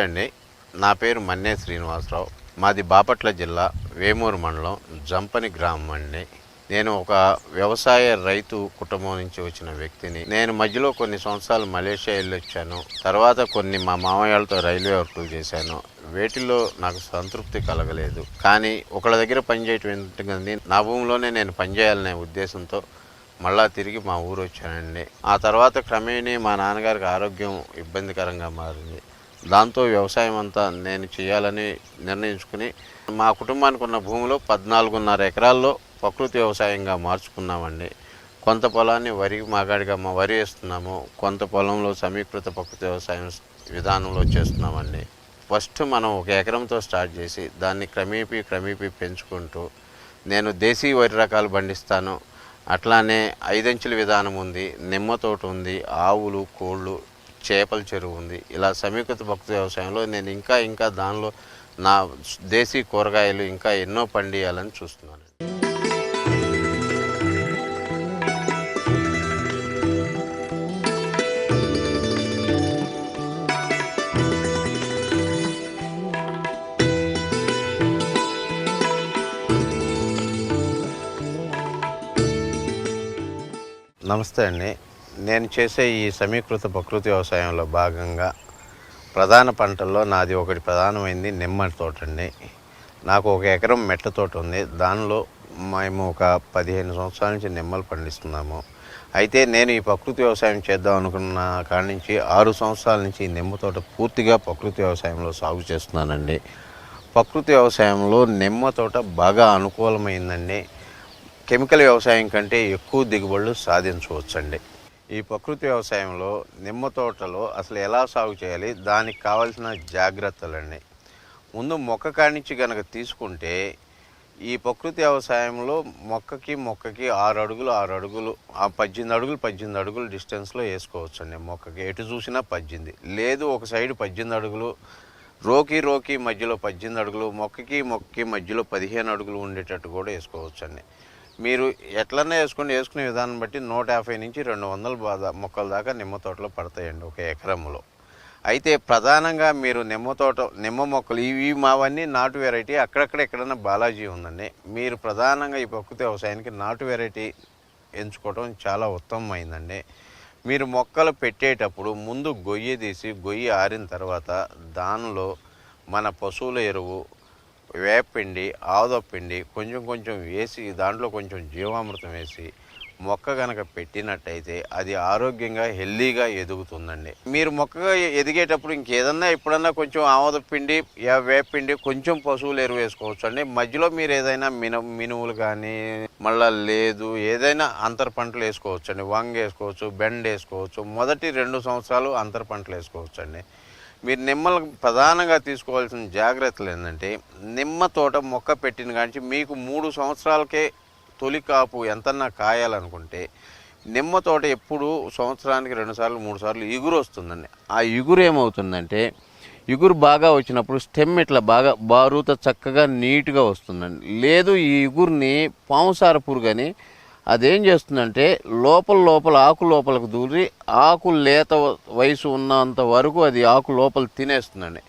నమస్తే అండి నా పేరు మన్నే శ్రీనివాసరావు. మాది బాపట్ల జిల్లా వేమూరు మండలం జంపని గ్రామం అండి. నేను ఒక వ్యవసాయ రైతు కుటుంబం నుంచి వచ్చిన వ్యక్తిని. నేను మధ్యలో కొన్ని సంవత్సరాలు మలేషియా వెళ్ళి వచ్చాను తర్వాత కొన్ని మా మామయ్యలతో రైల్వే వర్కులు చేశాను. వేటిలో నాకు సంతృప్తి కలగలేదు. కానీ ఒకళ్ళ దగ్గర పనిచేయటం ఎందుకంటే నా భూమిలోనే నేను పనిచేయాలనే ఉద్దేశంతో మళ్ళా తిరిగి మా ఊరు వచ్చానండి. ఆ తర్వాత క్రమేణీ మా నాన్నగారికి ఆరోగ్యం ఇబ్బందికరంగా మారింది. దాంతో వ్యవసాయం అంతా నేను చేయాలని నిర్ణయించుకుని మా కుటుంబానికి ఉన్న భూమిలో పద్నాలుగున్నర ఎకరాల్లో ప్రకృతి వ్యవసాయంగా మార్చుకున్నామండి. కొంత పొలాన్ని వరి మాగాడిగా మా వరి వేస్తున్నాము. కొంత పొలంలో సమీకృత ప్రకృతి వ్యవసాయం విధానంలో చేస్తున్నామండి. ఫస్ట్ మనం ఒక ఎకరంతో స్టార్ట్ చేసి దాన్ని క్రమేపీ క్రమేపీ పెంచుకుంటూ నేను దేశీ వరి రకాలు పండిస్తాను. అట్లానే ఐదంచుల విధానం ఉంది. నిమ్మ తోట ఉంది. ఆవులు కోళ్ళు చేపల చెరువు ఉంది. ఇలా సమీకృత భక్తి వ్యవసాయంలో నేను ఇంకా ఇంకా దానిలో నా దేశీ కూరగాయలు ఇంకా ఎన్నో పండియాలని చూస్తున్నాను. నమస్తే అండి. నేను చేసే ఈ సమీకృత ప్రకృతి వ్యవసాయంలో భాగంగా ప్రధాన పంటల్లో నాది ఒకటి ప్రధానమైంది నిమ్మటి తోట అండి నాకు ఒక ఎకరం మెట్ట తోట ఉంది. దానిలో మేము ఒక పదిహేను సంవత్సరాల నుంచి నిమ్మలు పండిస్తున్నాము. అయితే నేను ఈ ప్రకృతి వ్యవసాయం చేద్దాం అనుకున్న కాడి నుంచి ఆరు సంవత్సరాల నుంచి ఈ నిమ్మ తోట పూర్తిగా ప్రకృతి వ్యవసాయంలో సాగు చేస్తున్నానండి. ప్రకృతి వ్యవసాయంలో నిమ్మ తోట బాగా అనుకూలమైందండి. కెమికల్ వ్యవసాయం కంటే ఎక్కువ దిగుబడులు సాధించవచ్చండి. ఈ ప్రకృతి వ్యవసాయంలో నిమ్మ తోటలో అసలు ఎలా సాగు చేయాలి? దానికి కావాల్సిన జాగ్రత్తలన్నీ. ముందు మొక్క కానించి కనుక తీసుకుంటే ఈ ప్రకృతి వ్యవసాయంలో మొక్కకి మొక్కకి ఆరు అడుగులు ఆరు అడుగులు ఆ పద్దెనిమిది అడుగులు పద్దెనిమిది అడుగులు డిస్టెన్స్లో వేసుకోవచ్చండి మొక్కకి. ఎటు చూసినా పద్దెనిమిది. లేదు ఒక సైడ్ పద్దెనిమిది అడుగులు రోకి రోకి మధ్యలో పద్దెనిమిది అడుగులు మొక్కకి మొక్కకి మధ్యలో పదిహేను అడుగులు ఉండేటట్టు కూడా వేసుకోవచ్చండి. మీరు ఎట్లన్నా వేసుకుని వేసుకునే విధానం బట్టి నూట యాభై నుంచి రెండు వందల బాధ మొక్కల దాకా నిమ్మ తోటలో పడతాయండి ఒక ఎకరంలో అయితే ప్రధానంగా మీరు నిమ్మ తోట నిమ్మ మొక్కలు ఇవి మావన్నీ నాటు వెరైటీ. అక్కడక్కడ ఎక్కడైనా బాలాజీ ఉందండి. మీరు ప్రధానంగా ఈ ప్రకృతి వ్యవసాయానికి నాటు వెరైటీ ఎంచుకోవడం చాలా ఉత్తమమైందండి. మీరు మొక్కలు పెట్టేటప్పుడు ముందు గొయ్యి తీసి గొయ్యి ఆరిన తర్వాత దానిలో మన పశువుల ఎరువు వేపిండి ఆవదపిండి కొంచెం కొంచెం వేసి దాంట్లో కొంచెం జీవామృతం వేసి మొక్క కనుక పెట్టినట్టయితే అది ఆరోగ్యంగా హెల్దీగా ఎదుగుతుందండి. మీరు మొక్కగా ఎదిగేటప్పుడు ఇంకేదన్నా ఎప్పుడన్నా కొంచెం ఆవద పిండి యా వేపిండి కొంచెం పశువులు ఎరువు వేసుకోవచ్చు అండి మధ్యలో మీరు ఏదైనా మిన మినువులు కానీ మళ్ళా లేదు ఏదైనా అంతర పంటలు వేసుకోవచ్చు అండి వంగ వేసుకోవచ్చు బెండ వేసుకోవచ్చు మొదటి రెండు సంవత్సరాలు అంతర పంటలు వేసుకోవచ్చు అండి మీరు నిమ్మలకు ప్రధానంగా తీసుకోవాల్సిన జాగ్రత్తలు ఏంటంటే నిమ్మ తోట మొక్క పెట్టిన కాంచి మీకు మూడు సంవత్సరాలకే తొలి కాపు ఎంతన్నా కాయాలనుకుంటే నిమ్మ తోట ఎప్పుడు సంవత్సరానికి రెండుసార్లు మూడు సార్లు ఇగురు వస్తుందండి. ఆ ఇగురు ఏమవుతుందంటే ఇగురు బాగా వచ్చినప్పుడు స్టెమ్ ఇట్లా బాగా బారుత చక్కగా నీట్గా వస్తుందండి. లేదు ఈ ఇగురిని పాముసార అని అదేం చేస్తుందంటే లోపల లోపల ఆకు లోపలకు దూరి ఆకు లేత వయసు ఉన్నంత వరకు అది ఆకు లోపల తినేస్తుందండి.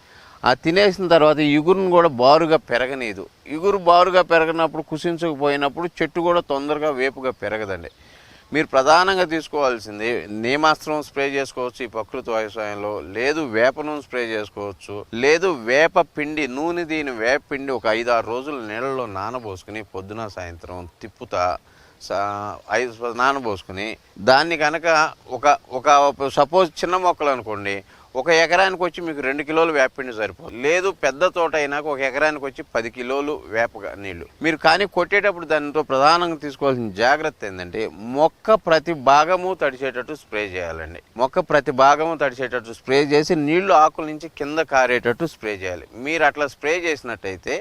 ఆ తినేసిన తర్వాత ఇగురును ఇగురుని కూడా బారుగా పెరగనీదు. ఇగురు బారుగా పెరగనప్పుడు కుసించకపోయినప్పుడు చెట్టు కూడా తొందరగా వేపుగా పెరగదండి. మీరు ప్రధానంగా తీసుకోవాల్సింది నీమాస్త్రం స్ప్రే చేసుకోవచ్చు ఈ ప్రకృతి వ్యవసాయంలో లేదు వేప నూనె స్ప్రే చేసుకోవచ్చు లేదు వేప పిండి నూనె దీని వేప పిండి ఒక ఐదు ఆరు రోజులు నీళ్ళలో నానబోసుకుని పొద్దున సాయంత్రం తిప్పుతా ఐదు నానబోసుకుని దాన్ని కనుక ఒక ఒక సపోజ్ చిన్న మొక్కలు అనుకోండి ఒక ఎకరానికి వచ్చి మీకు రెండు కిలోలు వేపపిండి సరిపోదు. లేదు పెద్ద తోట అయినాక ఒక ఎకరానికి వచ్చి పది కిలోలు వేప నీళ్ళు మీరు కానీ కొట్టేటప్పుడు దానితో ప్రధానంగా తీసుకోవాల్సిన జాగ్రత్త ఏంటంటే మొక్క ప్రతి భాగము తడిచేటట్టు స్ప్రే చేయాలండి. మొక్క ప్రతి భాగము తడిచేటట్టు స్ప్రే చేసి నీళ్ళు ఆకుల నుంచి కింద కారేటట్టు స్ప్రే చేయాలి. మీరు అట్లా స్ప్రే చేసినట్టయితే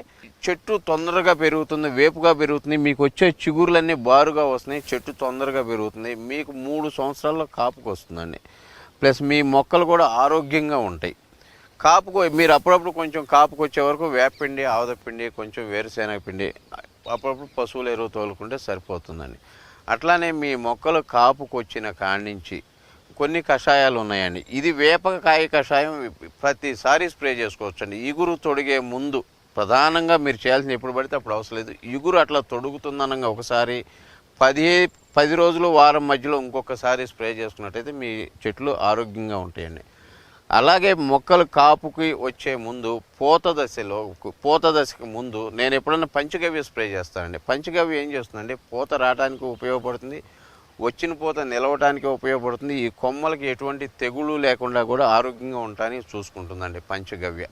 చెట్టు తొందరగా పెరుగుతుంది వేపుగా పెరుగుతుంది మీకు వచ్చే చిగురులన్నీ బారుగా వస్తున్నాయి చెట్టు తొందరగా పెరుగుతుంది మీకు మూడు సంవత్సరాల్లో కాపుకు వస్తుందండి ప్లస్ మీ మొక్కలు కూడా ఆరోగ్యంగా ఉంటాయి. కాపుకు మీరు అప్పుడప్పుడు కొంచెం కాపుకు వచ్చే వరకు వేపపిండి ఆవదపిండి కొంచెం వేరుశెనగ పిండి అప్పుడప్పుడు పశువులు ఎరువు తోలుకుంటే సరిపోతుందండి. అట్లానే మీ మొక్కలు కాపుకు వచ్చిన కాడి నుంచి కొన్ని కషాయాలు ఉన్నాయండి. ఇది వేపకాయ కషాయం ప్రతిసారి స్ప్రే చేసుకోవచ్చండి. ఇగురు తొడిగే ముందు ప్రధానంగా మీరు చేయాల్సిన ఎప్పుడు పడితే అప్పుడు అవసరం లేదు. ఇగురు అట్లా తొడుగుతుందనగా ఒకసారి పది పది రోజులు వారం మధ్యలో ఇంకొకసారి స్ప్రే చేసుకున్నట్టయితే మీ చెట్లు ఆరోగ్యంగా ఉంటాయండి. అలాగే మొక్కలు కాపుకి వచ్చే ముందు పూత దశలో పూత దశకి ముందు నేను ఎప్పుడైనా పంచగవ్య స్ప్రే చేస్తానండి. పంచగవ్య ఏం చేస్తుందంటే పూత రావడానికి ఉపయోగపడుతుంది వచ్చిన పూత నిలవడానికి ఉపయోగపడుతుంది ఈ కొమ్మలకి ఎటువంటి తెగులు లేకుండా కూడా ఆరోగ్యంగా ఉండటానికి చూసుకుంటుందండి పంచగవ్య.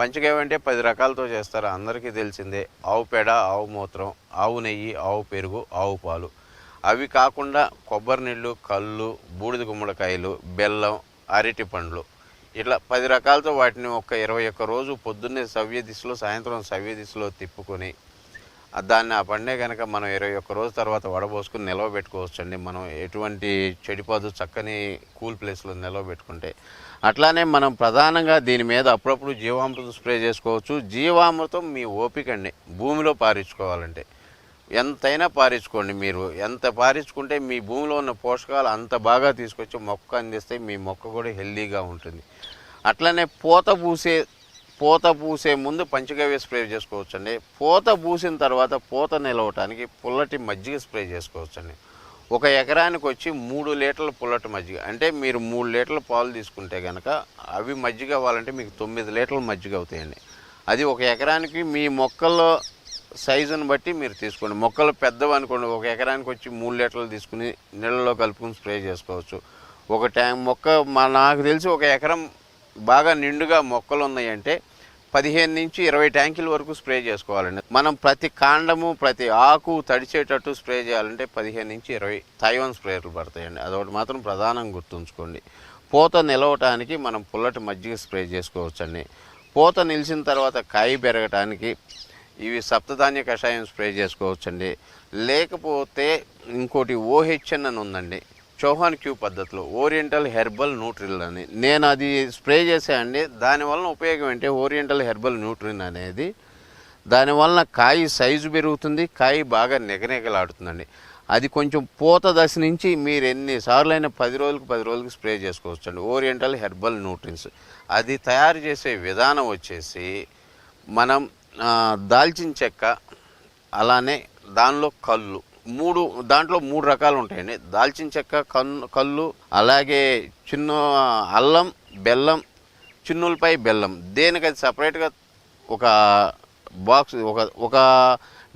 పంచగవ్య అంటే పది రకాలతో చేస్తారు. అందరికీ తెలిసిందే ఆవు పేడ ఆవు మూత్రం ఆవు నెయ్యి ఆవు పెరుగు ఆవు పాలు. అవి కాకుండా కొబ్బరి నీళ్ళు కళ్ళు బూడిద గుమ్మడికాయలు బెల్లం అరటి పండ్లు. ఇట్లా పది రకాలతో వాటిని ఒక ఇరవై ఒక్క రోజు పొద్దున్నే సవ్య దిశలో సాయంత్రం సవ్య దిశలో తిప్పుకొని దాన్ని ఆ పండే కనుక మనం ఇరవై ఒక్క రోజు తర్వాత వడబోసుకుని నిల్వ పెట్టుకోవచ్చు అండి మనం ఎటువంటి చెడిపోదు చక్కని కూల్ ప్లేస్లో నిల్వ పెట్టుకుంటే. అట్లానే మనం ప్రధానంగా దీని మీద అప్పుడప్పుడు జీవామృతం స్ప్రే చేసుకోవచ్చు. జీవామృతం మీ ఓపిక అండి భూమిలో పారించుకోవాలంటే ఎంతైనా పారించుకోండి మీరు. ఎంత పారించుకుంటే మీ భూమిలో ఉన్న పోషకాలు అంత బాగా తీసుకొచ్చి మొక్క అందిస్తే మీ మొక్క కూడా హెల్దీగా ఉంటుంది. అట్లనే పూత పూసే పూత పూసే ముందు పంచగవ్య స్ప్రే చేసుకోవచ్చండి. పూత పూసిన తర్వాత పూత నిలవటానికి పుల్లటి మజ్జిగ స్ప్రే చేసుకోవచ్చండి. ఒక ఎకరానికి వచ్చి మూడు లీటర్ల పుల్లటి మజ్జిగ. అంటే మీరు మూడు లీటర్ల పాలు తీసుకుంటే కనుక అవి మజ్జిగ అవ్వాలంటే మీకు తొమ్మిది లీటర్ల మజ్జిగ అవుతాయండి. అది ఒక ఎకరానికి మీ మొక్కల్లో సైజుని బట్టి మీరు తీసుకోండి. మొక్కలు పెద్దవి అనుకోండి. ఒక ఎకరానికి వచ్చి మూడు లీటర్లు తీసుకుని నీళ్ళలో కలుపుకుని స్ప్రే చేసుకోవచ్చు. ఒక ట్యాంక్ మొక్క మా నాకు తెలిసి ఒక ఎకరం బాగా నిండుగా మొక్కలు ఉన్నాయంటే పదిహేను నుంచి ఇరవై ట్యాంకుల వరకు స్ప్రే చేసుకోవాలండి. మనం ప్రతి కాండము ప్రతి ఆకు తడిచేటట్టు స్ప్రే చేయాలంటే పదిహేను నుంచి ఇరవై తైవాన్ స్ప్రేయర్లు పడతాయండి. అదొకటి మాత్రం ప్రధానం గుర్తుంచుకోండి. పూత నిలవటానికి మనం పుల్లటి మజ్జిగ స్ప్రే చేసుకోవచ్చండి. పూత నిలిచిన తర్వాత కాయ పెరగటానికి ఇవి సప్తధాన్య కషాయం స్ప్రే చేసుకోవచ్చండి. లేకపోతే ఇంకోటి ఓహెచ్ఎన్ అని ఉందండి. చౌహాన్ క్యూ పద్ధతిలో ఓరియంటల్ హెర్బల్ న్యూట్రిల్ అని. నేను అది స్ప్రే చేశానండి దానివల్ల ఉపయోగం ఏంటి? ఓరియంటల్ హెర్బల్ న్యూట్రిన్ అనేది దానివలన కాయ సైజు పెరుగుతుంది కాయ బాగా నెగనెగలాడుతుందండి. అది కొంచెం పూత దశ నుంచి మీరు ఎన్నిసార్లు అయినా పది రోజులకు పది రోజులకు స్ప్రే చేసుకోవచ్చండి. ఓరియంటల్ హెర్బల్ న్యూట్రిన్స్ అది తయారు చేసే విధానం వచ్చేసి మనం దాల్చిన చెక్క అలానే దానిలో కళ్ళు. మూడు దాంట్లో మూడు రకాలు ఉంటాయండి. దాల్చిన చెక్క కన్ను కళ్ళు అలాగే చిన్న అల్లం బెల్లం చిన్నులపై బెల్లం. దేనికి అది సపరేట్గా ఒక బాక్స్ ఒక ఒక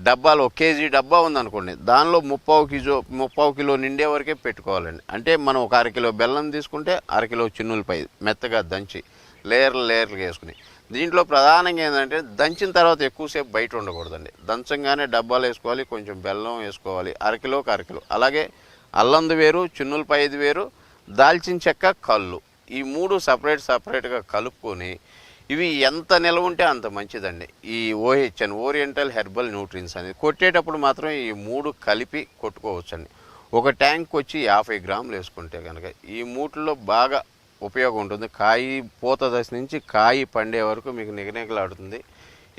డబ్బాలో ఒక కేజీ డబ్బా ఉందనుకోండి దానిలో ముప్పావు కిజో ముప్పావు కిలో నిండే వరకే పెట్టుకోవాలండి. అంటే మనం ఒక అరకిలో బెల్లం తీసుకుంటే అరకిలో చిన్నులపై మెత్తగా దంచి లేయర్లు లేయర్లు వేసుకుని. దీంట్లో ప్రధానంగా ఏంటంటే దంచిన తర్వాత ఎక్కువసేపు బయట ఉండకూడదండి. దంచంగానే డబ్బాలు వేసుకోవాలి కొంచెం బెల్లం వేసుకోవాలి అరకిలోకి అరకిలో అలాగే అల్లంది వేరు చిన్నులపైది వేరు దాల్చిన చెక్క కళ్ళు. ఈ మూడు సపరేట్ సపరేట్గా కలుపుకొని ఇవి ఎంత నిల్వ ఉంటే అంత మంచిదండి. ఈ ఓహెచ్ఎన్ ఓరియంటల్ హెర్బల్ న్యూట్రిన్స్ అనేది. కొట్టేటప్పుడు మాత్రం ఈ మూడు కలిపి కొట్టుకోవచ్చండి. ఒక ట్యాంక్ వచ్చి యాభై గ్రాములు వేసుకుంటే కనుక ఈ మూటిలో బాగా ఉపయోగం ఉంటుంది. కాయి పూత దశ నుంచి కాయి పండే వరకు మీకు నిగనిగలాడుతుంది.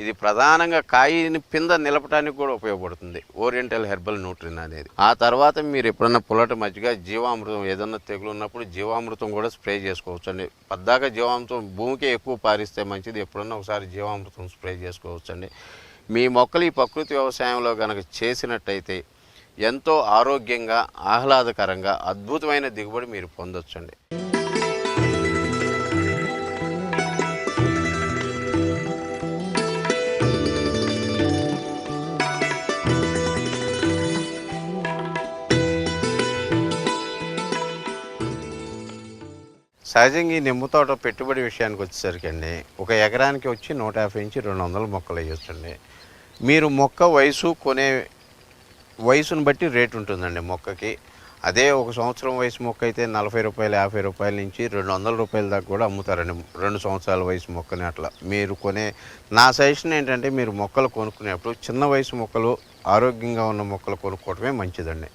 ఇది ప్రధానంగా కాయిని పింద నిలపడానికి కూడా ఉపయోగపడుతుంది. ఓరియంటల్ హెర్బల్ న్యూట్రిన్ అనేది. ఆ తర్వాత మీరు ఎప్పుడన్నా పుల్లటి మధ్యగా జీవామృతం ఏదన్నా తెగులు ఉన్నప్పుడు జీవామృతం కూడా స్ప్రే చేసుకోవచ్చు అండి. పద్దాక జీవామృతం భూమికి ఎక్కువ పారిస్తే మంచిది. ఎప్పుడన్నా ఒకసారి జీవామృతం స్ప్రే చేసుకోవచ్చు అండి. మీ మొక్కలు ఈ ప్రకృతి వ్యవసాయంలో కనుక చేసినట్టయితే ఎంతో ఆరోగ్యంగా ఆహ్లాదకరంగా అద్భుతమైన దిగుబడి మీరు పొందొచ్చండి. సహజంగా ఈ నిమ్మ తోట పెట్టుబడి విషయానికి వచ్చేసరికి అండి ఒక ఎకరానికి వచ్చి నూట యాభై నుంచి రెండు వందల మొక్కలు వేయొచ్చండి. మీరు మొక్క వయసు కొనే వయసును బట్టి రేటు ఉంటుందండి మొక్కకి. అదే ఒక సంవత్సరం వయసు మొక్క అయితే నలభై రూపాయలు యాభై రూపాయల నుంచి రెండు వందల రూపాయల దాకా కూడా అమ్ముతారండి రెండు సంవత్సరాల వయసు మొక్కని అట్లా. మీరు కొనే నా సజెషన్ ఏంటంటే మీరు మొక్కలు కొనుక్కునేప్పుడు చిన్న వయసు మొక్కలు ఆరోగ్యంగా ఉన్న మొక్కలు కొనుక్కోవటమే మంచిదండి.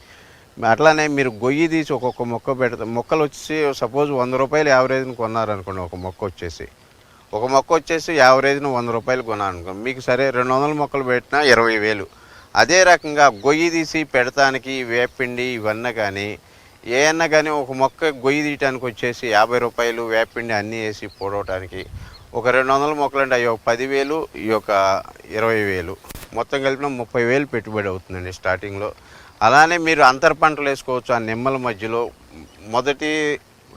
అట్లానే మీరు గొయ్యి తీసి ఒక్కొక్క మొక్క పెడతా మొక్కలు వచ్చి సపోజ్ వంద రూపాయలు యావరేజ్ని కొన్నారనుకోండి ఒక మొక్క వచ్చేసి. ఒక మొక్క వచ్చేసి యావరేజ్ను వంద రూపాయలు కొన్నారనుకోండి మీకు సరే రెండు వందల మొక్కలు పెట్టినా ఇరవై వేలు. అదే రకంగా గొయ్యి తీసి పెడతానికి వేపిండి ఇవన్నీ కానీ ఏమన్నా కానీ ఒక మొక్క గొయ్యి తీయటానికి వచ్చేసి యాభై రూపాయలు వేపిండి అన్నీ వేసి పొడవటానికి ఒక రెండు వందల మొక్కలు అంటే అవి ఒక పదివేలు ఈ యొక్క ఇరవై వేలు. మొత్తం కలిపిన ముప్పై వేలు పెట్టుబడి అవుతుందండి స్టార్టింగ్లో. అలానే మీరు అంతర పంటలు వేసుకోవచ్చు ఆ నిమ్మల మధ్యలో మొదటి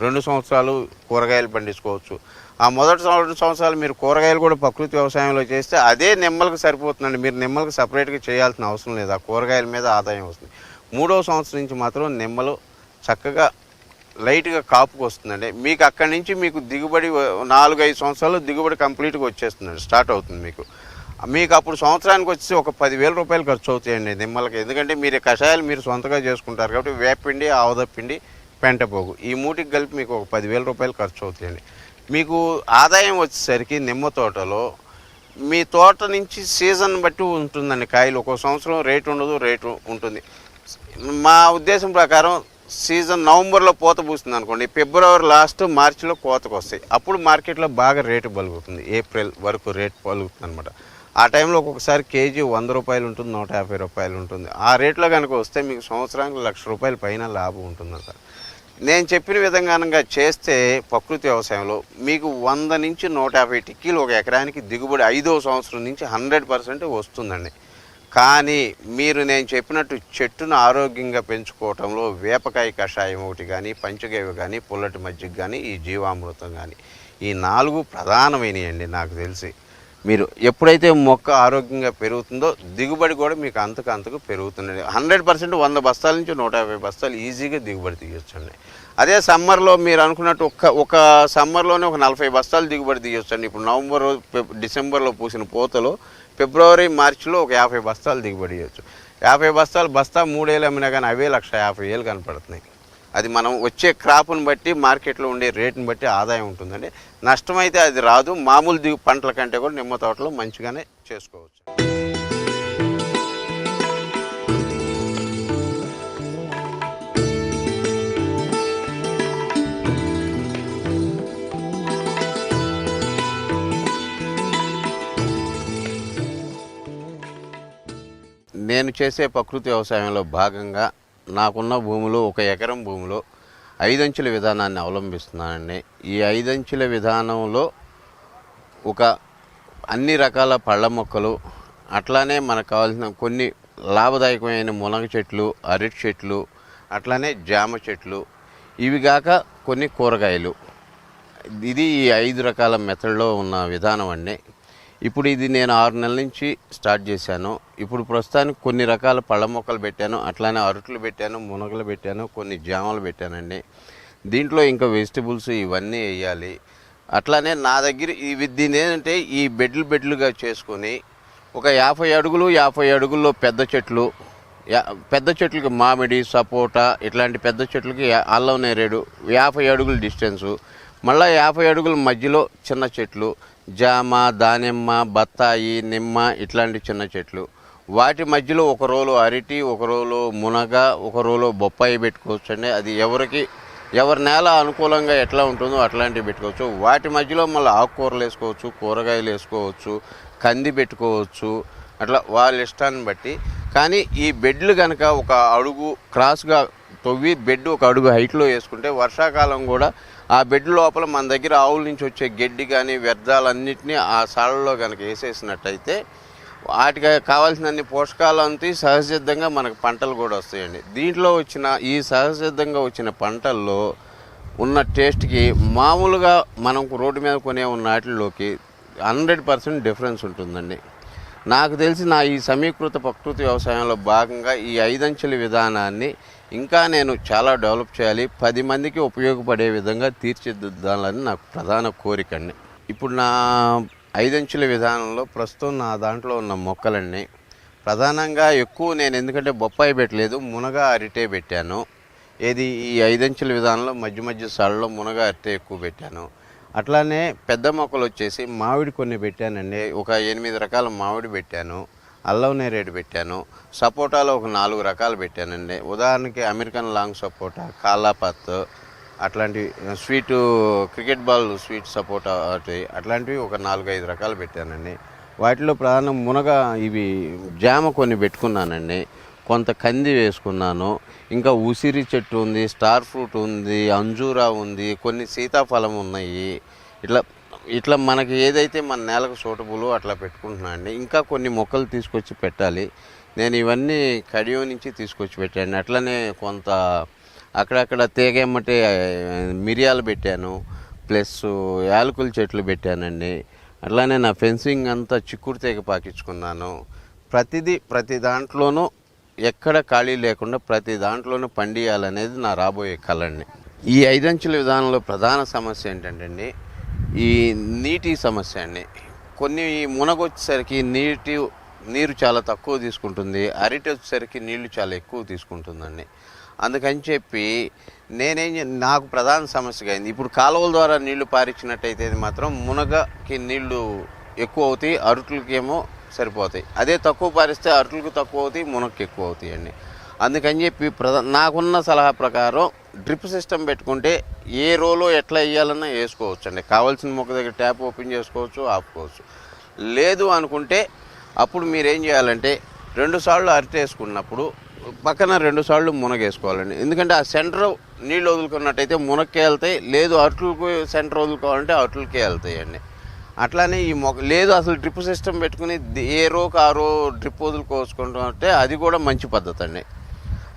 రెండు సంవత్సరాలు కూరగాయలు పండించుకోవచ్చు. ఆ మొదటి రెండు సంవత్సరాలు మీరు కూరగాయలు కూడా ప్రకృతి వ్యవసాయంలో చేస్తే అదే నిమ్మలకు సరిపోతుందండి. మీరు నిమ్మలకు సపరేట్గా చేయాల్సిన అవసరం లేదు. ఆ కూరగాయల మీద ఆదాయం వస్తుంది. మూడో సంవత్సరం నుంచి మాత్రం నిమ్మలు చక్కగా లైట్గా కాపుకు వస్తుందండి. మీకు అక్కడి నుంచి మీకు దిగుబడి నాలుగు ఐదు సంవత్సరాలు దిగుబడి కంప్లీట్గా వచ్చేస్తుందండి. స్టార్ట్ అవుతుంది మీకు. మీకు అప్పుడు సంవత్సరానికి వచ్చి ఒక పదివేల రూపాయలు ఖర్చు అవుతాయండి. నిమ్మలకి ఎందుకంటే మీరు కషాయాలు మీరు సొంతగా చేసుకుంటారు కాబట్టి వేపిండి ఆవదప్పిండి పెంటపోగు ఈ మూటికి కలిపి మీకు ఒక పదివేల రూపాయలు ఖర్చు అవుతాయండి. మీకు ఆదాయం వచ్చేసరికి నిమ్మ తోటలో మీ తోట నుంచి సీజన్ బట్టి ఉంటుందండి కాయలు. ఒక్కో సంవత్సరం రేటు ఉండదు రేటు ఉంటుంది. మా ఉద్దేశం ప్రకారం సీజన్ నవంబర్లో పూత పూస్తుంది అనుకోండి. ఫిబ్రవరి లాస్ట్ మార్చిలో కోతకు వస్తాయి. అప్పుడు మార్కెట్లో బాగా రేటు పలుకుతుంది ఏప్రిల్ వరకు రేటు పలుకుతుంది అనమాట ఆ టైంలో ఒక్కొక్కసారి కేజీ వంద రూపాయలు ఉంటుంది నూట యాభై రూపాయలు ఉంటుంది. ఆ రేట్లో కనుక వస్తే మీకు సంవత్సరానికి లక్ష రూపాయల పైన లాభం ఉంటుందంట నేను చెప్పిన విధంగా చేస్తే ప్రకృతి వ్యవసాయంలో మీకు వంద నుంచి నూట యాభై టిక్కీలు ఒక ఎకరానికి దిగుబడి ఐదో సంవత్సరం నుంచి హండ్రెడ్ పర్సెంట్ వస్తుందండి. కానీ మీరు నేను చెప్పినట్టు చెట్టును ఆరోగ్యంగా పెంచుకోవటంలో వేపకాయ కషాయం ఒకటి కానీ పంచగేవి కానీ పుల్లటి మజ్జిగ కానీ ఈ జీవామృతం కానీ ఈ నాలుగు ప్రధానమైనవి అండి నాకు తెలిసి. మీరు ఎప్పుడైతే మొక్క ఆరోగ్యంగా పెరుగుతుందో దిగుబడి కూడా మీకు అంతకు అంతకు పెరుగుతుంది హండ్రెడ్ పర్సెంట్ వంద బస్తాల నుంచి నూట యాభై బస్తాలు ఈజీగా దిగుబడి తీయొచ్చండి. అదే సమ్మర్లో మీరు అనుకున్నట్టు ఒక్క ఒక సమ్మర్లోనే ఒక నలభై బస్తాలు దిగుబడి తీయొచ్చండి. ఇప్పుడు నవంబర్ డిసెంబర్లో పూసిన పూతలో ఫిబ్రవరి మార్చిలో ఒక యాభై బస్తాలు దిగుబడి ఇవ్వచ్చు యాభై బస్తాలు బస్తా మూడేళ్ళు అమ్మినా కానీ అవే లక్ష యాభై వేలు కనపడుతున్నాయి. అది మనం వచ్చే క్రాప్ను బట్టి మార్కెట్లో ఉండే రేటుని బట్టి ఆదాయం ఉంటుందండి. నష్టమైతే అది రాదు. మామూలు దిగు పంటల కంటే కూడా నిమ్మ తోటలో మంచిగానే చేసుకోవచ్చు. నేను చేసే ప్రకృతి వ్యవసాయంలో భాగంగా నాకున్న భూమిలో ఒక ఎకరం భూమిలో ఐదంచెల విధానాన్ని అవలంబిస్తున్నానండి. ఈ ఐదంచెల విధానంలో ఒక అన్ని రకాల పళ్ళ మొక్కలు అట్లానే మనకు కావాల్సిన కొన్ని లాభదాయకమైన మునగ చెట్లు అరటి చెట్లు అట్లానే జామ చెట్లు ఇవి కాక కొన్ని కూరగాయలు. ఇది ఈ ఐదు రకాల మెథడ్లో ఉన్న విధానం అండి. ఇప్పుడు ఇది నేను ఆరు నెలల నుంచి స్టార్ట్ చేశాను. ఇప్పుడు ప్రస్తుతానికి కొన్ని రకాల పళ్ళ మొక్కలు పెట్టాను అట్లానే అరట్లు పెట్టాను మునగలు పెట్టాను కొన్ని జామలు పెట్టానండి. దీంట్లో ఇంకా వెజిటబుల్స్ ఇవన్నీ వేయాలి. అట్లానే నా దగ్గర ఇవి దీని ఏంటంటే ఈ బెడ్లు బెడ్లుగా చేసుకొని ఒక యాభై అడుగులు యాభై అడుగుల్లో పెద్ద చెట్లు యా- పెద్ద చెట్లకి మామిడి సపోటా ఇట్లాంటి పెద్ద చెట్లకి అల్లం నేరేడు యాభై అడుగుల డిస్టెన్సు మళ్ళీ యాభై అడుగుల మధ్యలో చిన్న చెట్లు జామ దానిమ్మ బత్తాయి నిమ్మ ఇట్లాంటి చిన్న చెట్లు. వాటి మధ్యలో ఒక రోలు అరటి ఒక రోలు మునగ ఒక రోలు బొప్పాయి పెట్టుకోవచ్చు అండి అది ఎవరికి ఎవరి నేల అనుకూలంగా ఎట్లా ఉంటుందో అట్లాంటివి పెట్టుకోవచ్చు. వాటి మధ్యలో మళ్ళీ ఆకుకూరలు వేసుకోవచ్చు కూరగాయలు వేసుకోవచ్చు కంది పెట్టుకోవచ్చు. అట్లా వాళ్ళ ఇష్టాన్ని బట్టి. కానీ ఈ బెడ్లు కనుక ఒక అడుగు క్రాస్గా తవ్వి బెడ్ ఒక అడుగు హైట్లో వేసుకుంటే వర్షాకాలం కూడా ఆ బెడ్ లోపల మన దగ్గర ఆవుల నుంచి వచ్చే గడ్డి కానీ వ్యర్థాలన్నింటినీ ఆ సాళ్ళలో కనుక వేసేసినట్టయితే వాటికి కావాల్సినన్ని పోషకాలు అంతా సహజసిద్ధంగా మనకు పంటలు కూడా వస్తాయండి. దీంట్లో వచ్చిన ఈ సహజసిద్ధంగా వచ్చిన పంటల్లో ఉన్న టేస్ట్కి మామూలుగా మనం రోడ్డు మీద కొనే ఉన్న వాటిల్లోకి హండ్రెడ్ పర్సెంట్ డిఫరెన్స్ ఉంటుందండి. నాకు తెలిసి నా ఈ సమీకృత ప్రకృతి వ్యవసాయంలో భాగంగా ఈ ఐదంచెల విధానాన్ని ఇంకా నేను చాలా డెవలప్ చేయాలి. పది మందికి ఉపయోగపడే విధంగా తీర్చిదిద్దాలని నాకు ప్రధాన కోరిక అండి. ఇప్పుడు నా ఐదంచుల విధానంలో ప్రస్తుతం నా దాంట్లో ఉన్న మొక్కలన్నీ ప్రధానంగా ఎక్కువ నేను ఎందుకంటే బొప్పాయి పెట్టలేదు మునగ అరిటే పెట్టాను. ఏది ఈ ఐదంచుల విధానంలో మధ్య మధ్య సాళ్ళలో మునగ అరిటే ఎక్కువ పెట్టాను. అట్లానే పెద్ద మొక్కలు వచ్చేసి మామిడి కొన్ని పెట్టానండి. ఒక ఎనిమిది రకాల మామిడి పెట్టాను. అల్లం నేరేడు పెట్టాను. సపోటాలో ఒక నాలుగు రకాలు పెట్టానండి. ఉదాహరణకి అమెరికన్ లాంగ్ సపోటా కాలాపత్ అట్లాంటి స్వీట్ క్రికెట్ బాల్ స్వీట్ సపోటా అట్లాంటివి ఒక నాలుగు ఐదు రకాలు పెట్టానండి. వాటిలో ప్రధాన మునగ ఇవి జామ కొన్ని పెట్టుకున్నానండి. కొంత కంది వేసుకున్నాను. ఇంకా ఉసిరి చెట్టు ఉంది స్టార్ ఫ్రూట్ ఉంది అంజూరా ఉంది కొన్ని సీతాఫలం ఉన్నాయి. ఇట్లా ఇట్లా మనకి ఏదైతే మన నేలకు సూటబులో అట్లా పెట్టుకుంటున్నాను అండి ఇంకా కొన్ని మొక్కలు తీసుకొచ్చి పెట్టాలి. నేను ఇవన్నీ కడియో నుంచి తీసుకొచ్చి పెట్టాను. అట్లనే కొంత అక్కడక్కడ తేగేమంటే మిరియాలు పెట్టాను. ప్లస్ యాలకుల చెట్లు పెట్టానండి. అట్లానే నా ఫెన్సింగ్ అంతా చిక్కుడు తీగ పాకించుకున్నాను. ప్రతిదీ ప్రతి దాంట్లోనూ ఎక్కడ ఖాళీ లేకుండా ప్రతి దాంట్లోనూ పండియాలనేది నా రాబోయే కళండి ఈ ఐదంచుల విధానంలో ప్రధాన సమస్య ఏంటంటే ఈ నీటి సమస్య అండి కొన్ని మునగొచ్చేసరికి నీటి నీరు చాలా తక్కువ తీసుకుంటుంది అరటి వచ్చేసరికి నీళ్ళు చాలా ఎక్కువ తీసుకుంటుందండి. అందుకని చెప్పి నేనేం నాకు ప్రధాన సమస్యగా అయింది. ఇప్పుడు కాలువల ద్వారా నీళ్ళు పారించినట్టయితే మాత్రం మునగకి నీళ్ళు ఎక్కువ అవుతాయి అరటులకేమో సరిపోతాయి. అదే తక్కువ పారిస్తే అరటులకు తక్కువ అవుతాయి మునగకి ఎక్కువ అవుతాయి అండి అందుకని చెప్పి ప్రధా నాకున్న సలహా ప్రకారం డ్రిప్ సిస్టమ్ పెట్టుకుంటే ఏ రోలో ఎట్లా వేయాలన్నా వేసుకోవచ్చు అండి కావాల్సిన మొక్క దగ్గర ట్యాప్ ఓపెన్ చేసుకోవచ్చు ఆపుకోవచ్చు. లేదు అనుకుంటే అప్పుడు మీరు ఏం చేయాలంటే రెండు సార్లు అరటి వేసుకున్నప్పుడు పక్కన రెండు సార్లు మునగేసుకోవాలండి. ఎందుకంటే ఆ సెంటర్ నీళ్ళు వదులుకున్నట్టయితే మునక్కే వెళ్తాయి లేదు అరటులకు సెంటర్ వదులుకోవాలంటే అరటులకే వెళ్తాయండి. అట్లానే ఈ మొక్క లేదు అసలు డ్రిప్ సిస్టమ్ పెట్టుకుని ఏ రోకు ఆ రో డ్రిప్ వదులుకోవచ్చుకుంటాం అంటే అది కూడా మంచి పద్ధతి అండి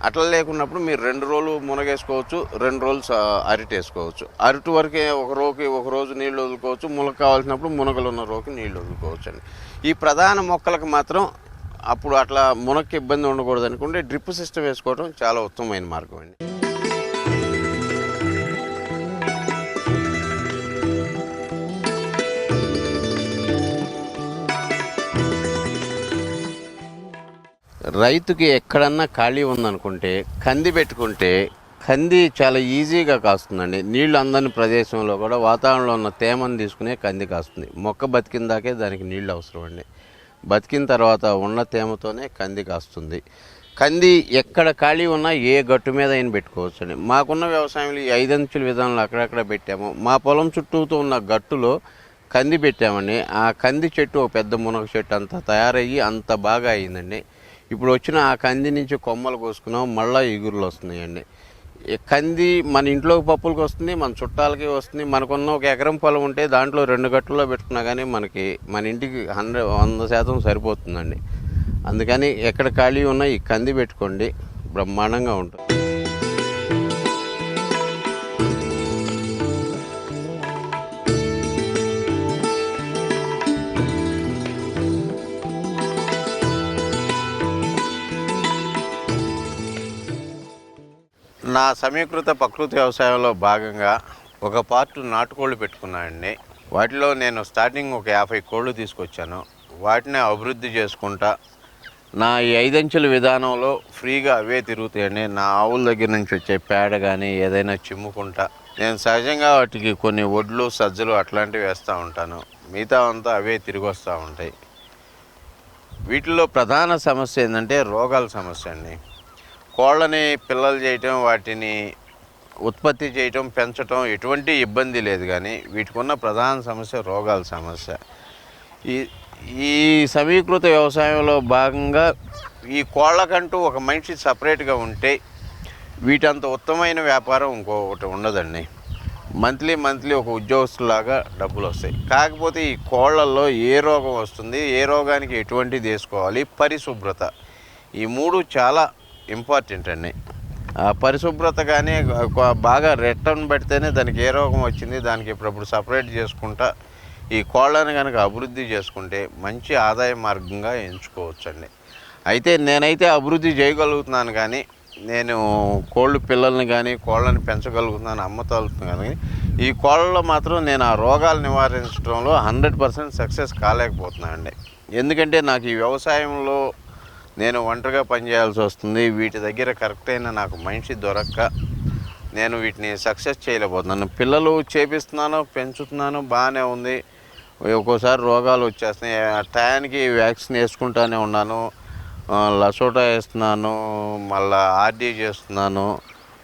అట్లా లేకున్నప్పుడు మీరు రెండు రోజులు మునగేసుకోవచ్చు రెండు రోజులు స- అరటి వేసుకోవచ్చు అరటి వరకే ఒక రోజుకి ఒక రోజు నీళ్ళు వదులుకోవచ్చు మునగ కావాల్సినప్పుడు మునగలు ఉన్న రోజుకి నీళ్ళు వదులుకోవచ్చు అండి ఈ ప్రధాన మొక్కలకు మాత్రం అప్పుడు అట్లా మునక్కి ఇబ్బంది ఉండకూడదు అనుకుంటే డ్రిప్ సిస్టమ్ వేసుకోవడం చాలా ఉత్తమమైన మార్గం అండి. రైతుకి ఎక్కడన్నా ఖాళీ ఉందనుకుంటే కంది పెట్టుకుంటే కంది చాలా ఈజీగా కాస్తుందండి. నీళ్ళు అందని ప్రదేశంలో కూడా వాతావరణంలో ఉన్న తేమను తీసుకునే కంది కాస్తుంది. మొక్క బతికిన దాకే దానికి నీళ్ళు అవసరం అండి. బతికిన తర్వాత ఉన్న తేమతోనే కంది కాస్తుంది. కంది ఎక్కడ ఖాళీ ఉన్నా ఏ గట్టు మీద అయినా పెట్టుకోవచ్చు అండి మాకున్న వ్యవసాయంలో ఈ ఐదంచుల విధానంలో అక్కడక్కడ పెట్టాము. మా పొలం చుట్టూతో ఉన్న గట్టులో కంది పెట్టామండి. ఆ కంది చెట్టు ఒక పెద్ద మునగ చెట్టు అంత తయారయ్యి అంత బాగా అయిందండి. ఇప్పుడు వచ్చిన ఆ కంది నుంచి కొమ్మలు కోసుకున్నాం మళ్ళీ ఇగురులు వస్తున్నాయండి. ఈ కంది మన ఇంట్లో పప్పులకు వస్తుంది మన చుట్టాలకి వస్తుంది. మనకున్న ఒక ఎకరం పొలం ఉంటే దాంట్లో రెండు గట్టుల్లో పెట్టుకున్నా కానీ మనకి మన ఇంటికి హండ్రెడ్ వంద శాతం సరిపోతుందండి. అందుకని ఎక్కడ ఖాళీ ఉన్నా ఈ కంది పెట్టుకోండి. బ్రహ్మాండంగా ఉంటుంది. నా సమీకృత ప్రకృతి వ్యవసాయంలో భాగంగా ఒక పార్ట్ నాటుకోళ్ళు పెట్టుకున్నానండి. వాటిలో నేను స్టార్టింగ్ ఒక యాభై కోళ్ళు తీసుకొచ్చాను. వాటిని అభివృద్ధి చేసుకుంటా నా ఈ ఐదంచెల విధానంలో ఫ్రీగా అవే తిరుగుతాయండి. నా ఆవుల దగ్గర నుంచి వచ్చే పేడ కానీ ఏదైనా చిమ్ముకుంటా నేను సహజంగా వాటికి కొన్ని ఒడ్లు సజ్జలు అట్లాంటివి వేస్తూ ఉంటాను. మిగతా అంతా అవే తిరిగి వస్తూ ఉంటాయి. వీటిలో ప్రధాన సమస్య ఏంటంటే రోగాల సమస్య అండి. కోళ్ళని పిల్లలు చేయటం వాటిని ఉత్పత్తి చేయటం పెంచటం ఎటువంటి ఇబ్బంది లేదు కానీ వీటికి ఉన్న ప్రధాన సమస్య రోగాల సమస్య. ఈ ఈ సమీకృత వ్యవసాయంలో భాగంగా ఈ కోళ్ళకంటూ ఒక మనిషి సపరేట్గా ఉంటే వీటంత ఉత్తమమైన వ్యాపారం ఇంకొకటి ఉండదండి. మంత్లీ మంత్లీ ఒక ఉద్యోగస్తులాగా డబ్బులు వస్తాయి. కాకపోతే ఈ కోళ్ళల్లో ఏ రోగం వస్తుంది ఏ రోగానికి ఎటువంటిది వేసుకోవాలి పరిశుభ్రత. ఈ మూడు చాలా ఇంపార్టెంట్ అండి. పరిశుభ్రత కానీ బాగా రెట్టను పెడితేనే దానికి ఏ రోగం వచ్చింది దానికి ఇప్పుడప్పుడు సపరేట్ చేసుకుంటా ఈ కోళ్ళని కనుక అభివృద్ధి చేసుకుంటే మంచి ఆదాయ మార్గంగా ఎంచుకోవచ్చండి. అయితే నేనైతే అభివృద్ధి చేయగలుగుతున్నాను కానీ నేను కోళ్ళు పిల్లల్ని కానీ కోళ్ళని పెంచగలుగుతున్నాను అమ్మతలుగుతున్నాను కానీ ఈ కోళ్ళలో మాత్రం నేను ఆ రోగాలు నివారించడంలో హండ్రెడ్ పర్సెంట్ సక్సెస్ కాలేకపోతున్నానండి. ఎందుకంటే నాకు ఈ వ్యవసాయంలో నేను ఒంటరిగా పనిచేయాల్సి వస్తుంది. వీటి దగ్గర కరెక్ట్ అయిన నాకు మనిషి దొరక్క. నేను వీటిని సక్సెస్ చేయలేకపోతున్నాను. పిల్లలు చేపిస్తున్నాను పెంచుతున్నాను బాగానే ఉంది. ఒక్కోసారి రోగాలు వచ్చేస్తున్నాయి. ఆ టయానికి వ్యాక్సిన్ వేసుకుంటానే ఉన్నాను. లసోటా వేస్తున్నాను. మళ్ళా ఆర్డీ చేస్తున్నాను.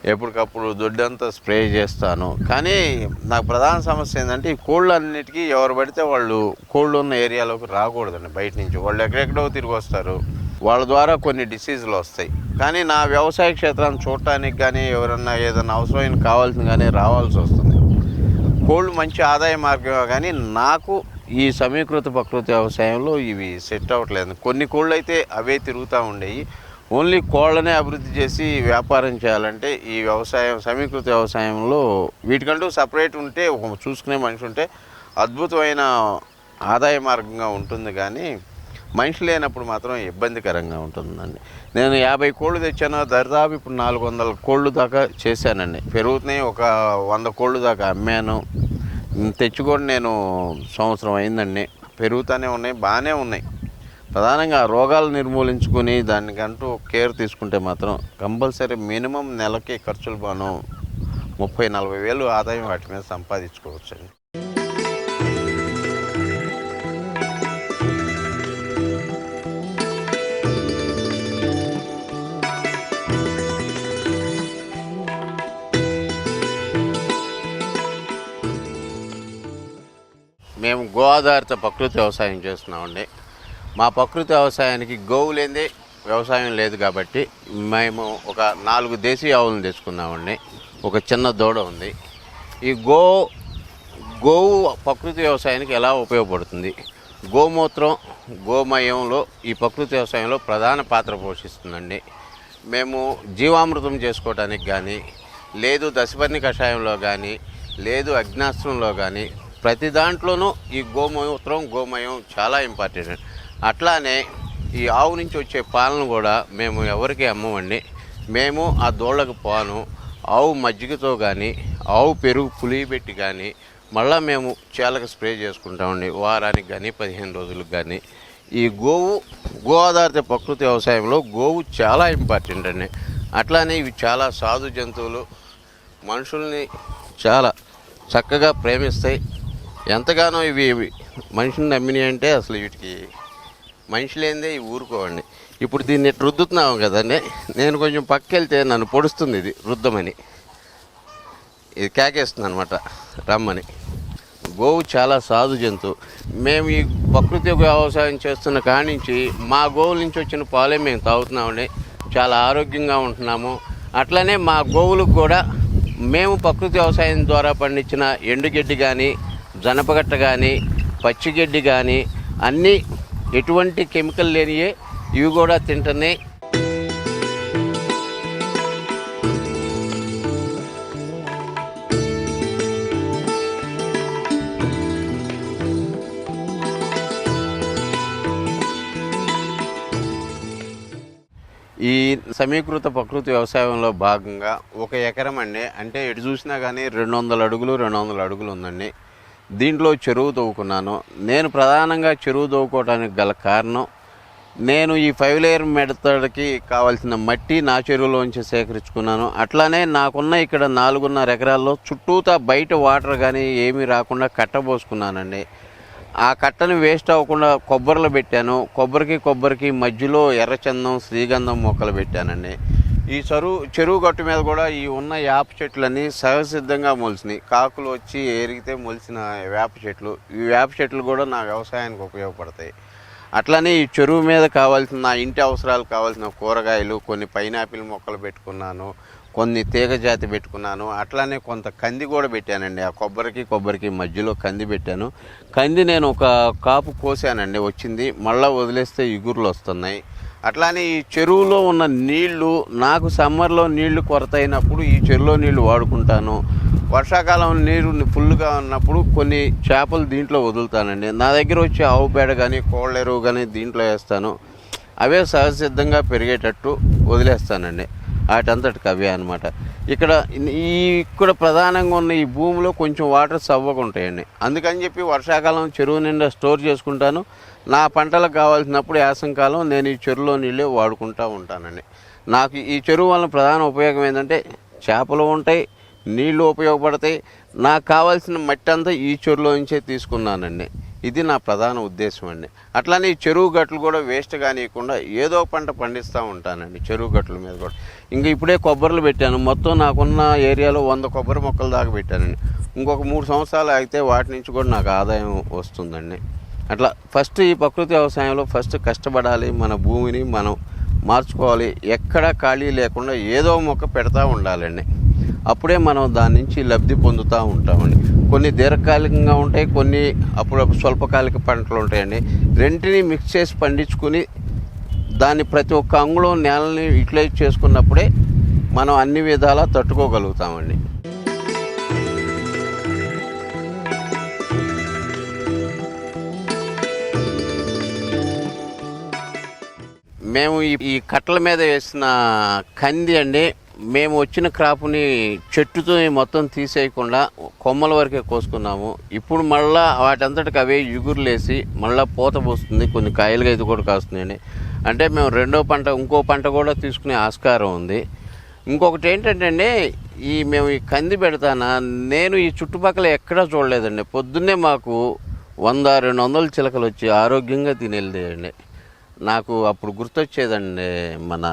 ఎప్పటికప్పుడు దొడ్డంతా స్ప్రే చేస్తాను. కానీ నాకు ప్రధాన సమస్య ఏంటంటే ఈ కోళ్ళు అన్నిటికీ ఎవరు పడితే వాళ్ళు కోళ్ళు ఉన్న ఏరియాలోకి రాకూడదండి. బయట నుంచి. వాళ్ళు ఎక్కడెక్కడో తిరిగి వస్తారు. వాళ్ళ ద్వారా కొన్ని డిసీజులు వస్తాయి. కానీ నా వ్యవసాయ క్షేత్రాన్ని చూడటానికి కానీ ఎవరన్నా ఏదైనా అవసరమైన కావాల్సిన కానీ రావాల్సి వస్తుంది. కోళ్ళు మంచి ఆదాయ మార్గమే కానీ నాకు ఈ సమీకృత ప్రకృతి వ్యవసాయంలో ఇవి సెట్ అవ్వట్లేదు. కొన్ని కోళ్ళు అయితే అవే తిరుగుతూ ఉండేవి ఓన్లీ కోళ్ళనే అభివృద్ధి చేసి వ్యాపారం చేయాలంటే ఈ వ్యవసాయం సమీకృత వ్యవసాయంలో వీటికంటూ సపరేట్ ఉంటే ఒక చూసుకునే మనిషి ఉంటే అద్భుతమైన ఆదాయ మార్గంగా ఉంటుంది. కానీ మనిషి లేనప్పుడు మాత్రం ఇబ్బందికరంగా ఉంటుందండి. నేను యాభై కోళ్ళు తెచ్చాను దరిదాపు ఇప్పుడు నాలుగు వందల కోళ్ళు దాకా చేశానండి. పెరుగుతున్నాయి ఒక వంద కోళ్ళు దాకా అమ్మాను. తెచ్చుకొని నేను సంవత్సరం అయిందండి. పెరుగుతూనే ఉన్నాయి బాగానే ఉన్నాయి. ప్రధానంగా రోగాలు నిర్మూలించుకుని దానికంటూ కేర్ తీసుకుంటే మాత్రం కంపల్సరీ మినిమం నెలకి ఖర్చులు బాను ముప్పై నలభై వేలు ఆదాయం వాటి మీద సంపాదించుకోవచ్చండి. మేము గో ఆధారిత ప్రకృతి వ్యవసాయం చేస్తున్నామండి. మా ప్రకృతి వ్యవసాయానికి గోవు లేనిదే వ్యవసాయం లేదు కాబట్టి మేము ఒక నాలుగు దేశీయ ఆవులను తెచ్చుకున్నామండి. ఒక చిన్న దూడ ఉంది. ఈ గో గోవు ప్రకృతి వ్యవసాయానికి ఎలా ఉపయోగపడుతుంది? గోమూత్రం గోమయంలో ఈ ప్రకృతి వ్యవసాయంలో ప్రధాన పాత్ర పోషిస్తుందండి. మేము జీవామృతం చేసుకోవడానికి కానీ లేదు దశపర్ణి కషాయంలో కానీ లేదు అగ్నాస్త్రంలో కానీ ప్రతి దాంట్లోనూ ఈ గోమూత్రం గోమయం చాలా ఇంపార్టెంట్ అట్లానే ఈ ఆవు నుంచి వచ్చే పాలను కూడా మేము ఎవరికి అమ్మమండి? మేము ఆ దోళ్ళకు పాను ఆవు మజ్జిగతో కానీ ఆవు పెరుగు పులియబెట్టి కానీ మళ్ళీ మేము చేలకు స్ప్రే చేసుకుంటామండి. వారానికి కానీ పదిహేను రోజులకు కానీ ఈ గోవు గో ఆధారిత ప్రకృతి వ్యవసాయంలో గోవు చాలా ఇంపార్టెంట్ అండి. అట్లానే ఇవి చాలా సాధు జంతువులు మనుషుల్ని చాలా చక్కగా ప్రేమిస్తాయి. ఎంతగానో ఇవి ఇవి మనిషిని నమ్మినాయి అంటే అసలు వీటికి మనిషి లేనిదే ఇవి ఊరుకోవండి. ఇప్పుడు దీన్ని రుద్దుతున్నాము కదండి. నేను కొంచెం పక్కెళ్తే నన్ను పొడుస్తుంది ఇది రుద్దమని. ఇది కేకేస్తుంది అనమాట రమ్మని. గోవు చాలా సాధు జంతువు మేము ఈ ప్రకృతి వ్యవసాయం చేస్తున్న కానించి నుంచి మా గోవుల నుంచి వచ్చిన పాలే మేము తాగుతున్నామండి. చాలా ఆరోగ్యంగా ఉంటున్నాము. అట్లనే మా గోవులకు కూడా మేము ప్రకృతి వ్యవసాయం ద్వారా పండించిన ఎండుగడ్డి కానీ జనపగట్ట కానీ పచ్చిగడ్డి కానీ అన్నీ ఎటువంటి కెమికల్ లేనియే ఇవి కూడా తింటున్నాయి ఈ సమీకృత ప్రకృతి వ్యవసాయంలో భాగంగా ఒక ఎకరం అండి. అంటే ఎటు చూసినా కానీ రెండు వందల అడుగులు రెండు వందల అడుగులు ఉందండి. దీంట్లో చెరువు తవ్వుకున్నాను. నేను ప్రధానంగా చెరువు తవ్వుకోవడానికి గల కారణం నేను ఈ ఫైవ్ లేయర్ మెడతడికి కావాల్సిన మట్టి నా చెరువులోంచి సేకరించుకున్నాను. అట్లానే నాకున్న ఇక్కడ నాలుగున్నర ఎకరాల్లో చుట్టూతా బయట వాటర్ కానీ ఏమీ రాకుండా కట్టబోసుకున్నానండి ఆ కట్టని వేస్ట్ అవ్వకుండా కొబ్బరిలో పెట్టాను. కొబ్బరికి కొబ్బరికి మధ్యలో ఎర్రచందం శ్రీగంధం మొక్కలు పెట్టానండి. ఈ చెరువు చెరువు గట్టు మీద కూడా ఈ ఉన్న వేప చెట్లన్నీ సహజసిద్ధంగా మొలిసినాయి కాకులు వచ్చి ఎరిగితే మొలిసిన వేప చెట్లు. ఈ వేప చెట్లు కూడా నా వ్యవసాయానికి ఉపయోగపడతాయి. అట్లానే ఈ చెరువు మీద కావాల్సిన నా ఇంటి అవసరాలు కావాల్సిన కూరగాయలు కొన్ని పైనాపిల్ మొక్కలు పెట్టుకున్నాను కొన్ని తీగ జాతి పెట్టుకున్నాను అట్లానే కొంత కంది కూడా పెట్టానండి. ఆ కొబ్బరికి కొబ్బరికి మధ్యలో కంది పెట్టాను. కంది నేను ఒక కాపు కోసానండి వచ్చింది. మళ్ళీ వదిలేస్తే ఇగుర్లు వస్తున్నాయి. అట్లానే ఈ చెరువులో ఉన్న నీళ్ళు నాకు సమ్మర్లో నీళ్ళు కొరత అయినప్పుడు ఈ చెరువులో నీళ్ళు వాడుకుంటాను. వర్షాకాలం నీరు ఫుల్గా ఉన్నప్పుడు కొన్ని చేపలు దీంట్లో వదులుతానండి. నా దగ్గర వచ్చే ఆవు పేడ కానీ కోళ్ళ ఎరువు కానీ దీంట్లో వేస్తాను. అవే సహజసిద్ధంగా పెరిగేటట్టు వదిలేస్తానండి. వాటంతటికి అవే అనమాట ఇక్కడ ఈ ఇక్కడ ప్రధానంగా ఉన్న ఈ భూమిలో కొంచెం వాటర్ సవ్వగా ఉంటాయండి. అందుకని చెప్పి వర్షాకాలం చెరువు నిండా స్టోర్ చేసుకుంటాను. నా పంటలకు కావాల్సినప్పుడు యాసంకాలం నేను ఈ చెరువులో నీళ్ళే వాడుకుంటూ ఉంటానండి. నాకు ఈ చెరువు వలన ప్రధాన ఉపయోగం ఏంటంటే చేపలు ఉంటాయి నీళ్ళు ఉపయోగపడతాయి. నాకు కావాల్సిన మట్టి అంతా ఈ చెరువులో నుంచే తీసుకున్నానండి. ఇది నా ప్రధాన ఉద్దేశం అండి. అట్లానే ఈ చెరువు గట్లు కూడా వేస్ట్ కానియకుండా ఏదో పంట పండిస్తూ ఉంటానండి చెరువు గట్ల మీద కూడా. ఇంకా ఇప్పుడే కొబ్బరిలు పెట్టాను. మొత్తం నాకున్న ఏరియాలో వంద కొబ్బరి మొక్కలు దాకా పెట్టానండి. ఇంకొక మూడు సంవత్సరాలు అయితే వాటి నుంచి కూడా నాకు ఆదాయం వస్తుందండి. అట్లా ఫస్ట్ ఈ ప్రకృతి వ్యవసాయంలో ఫస్ట్ కష్టపడాలి మన భూమిని మనం మార్చుకోవాలి. ఎక్కడ ఖాళీ లేకుండా ఏదో మొక్క పెడతా ఉండాలండి. అప్పుడే మనం దాని నుంచి లబ్ధి పొందుతూ ఉంటామండి. కొన్ని దీర్ఘకాలికంగా ఉంటాయి కొన్ని అప్పుడప్పుడు స్వల్పకాలిక పంటలు ఉంటాయండి. రెంటిని మిక్స్ చేసి పండించుకుని దాన్ని ప్రతి ఒక్క అంగుళం నేలని యూటిలైజ్ చేసుకున్నప్పుడే మనం అన్ని విధాలా తట్టుకోగలుగుతామండి. మేము ఈ ఈ కట్టల మీద వేసిన కంది అండి మేము వచ్చిన క్రాప్ని చెట్టుతో మొత్తం తీసేయకుండా కొమ్మల వరకే కోసుకున్నాము. ఇప్పుడు మళ్ళా వాటంతటికి అవే ఎగురులేసి మళ్ళీ పూత పోస్తుంది కొన్ని కాయలుగా ఇది కూడా కాస్తున్నాయండి. అంటే మేము రెండో పంట ఇంకో పంట కూడా తీసుకునే ఆస్కారం ఉంది. ఇంకొకటి ఏంటంటే అండి ఈ మేము ఈ కంది పెడతానా నేను ఈ చుట్టుపక్కల ఎక్కడా చూడలేదండి. పొద్దున్నే మాకు వంద రెండు వందల చిలకలు వచ్చి ఆరోగ్యంగా తినేళ్ళేయండి నాకు అప్పుడు గుర్తొచ్చేదండి మన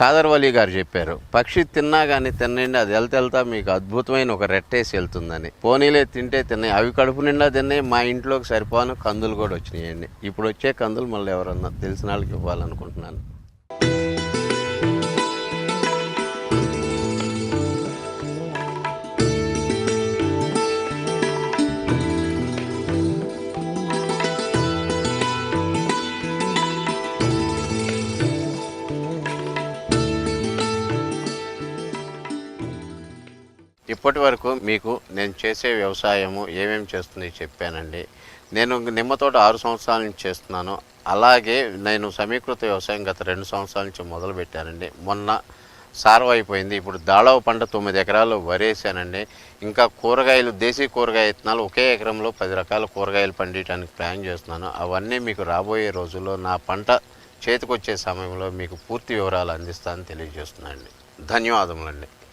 కాదర్వలి గారు చెప్పారు పక్షి తిన్నా కానీ తినండి అది వెళ్తే వెళ్తా మీకు అద్భుతమైన ఒక రెట్టేసి వెళ్తుందని. పోనీలే తింటే తిన్నాయి అవి కడుపు నిండా తిన్నాయి మా ఇంట్లోకి సరిపోను కందులు కూడా వచ్చినాయండి. ఇప్పుడు వచ్చే కందులు మళ్ళీ ఎవరన్నా తెలిసిన వాళ్ళకి ఇవ్వాలనుకుంటున్నాను. ఇప్పటి వరకు మీకు నేను చేసే వ్యవసాయము ఏమేమి చేస్తుంది చెప్పానండి. నేను నిమ్మ తోట ఆరు సంవత్సరాల నుంచి చేస్తున్నాను. అలాగే నేను సమీకృత వ్యవసాయం గత రెండు సంవత్సరాల నుంచి మొదలు పెట్టానండి. మొన్న సారవ అయిపోయింది. ఇప్పుడు దాళవ పంట తొమ్మిది ఎకరాలు వరేసానండి. ఇంకా కూరగాయలు దేశీ కూరగాయ ఇత్తనాలు ఒకే ఎకరంలో పది రకాల కూరగాయలు పండించడానికి ప్లాన్ చేస్తున్నాను. అవన్నీ మీకు రాబోయే రోజుల్లో నా పంట చేతికొచ్చే సమయంలో మీకు పూర్తి వివరాలు అందిస్తానని తెలియజేస్తున్నానండి. ధన్యవాదములండి.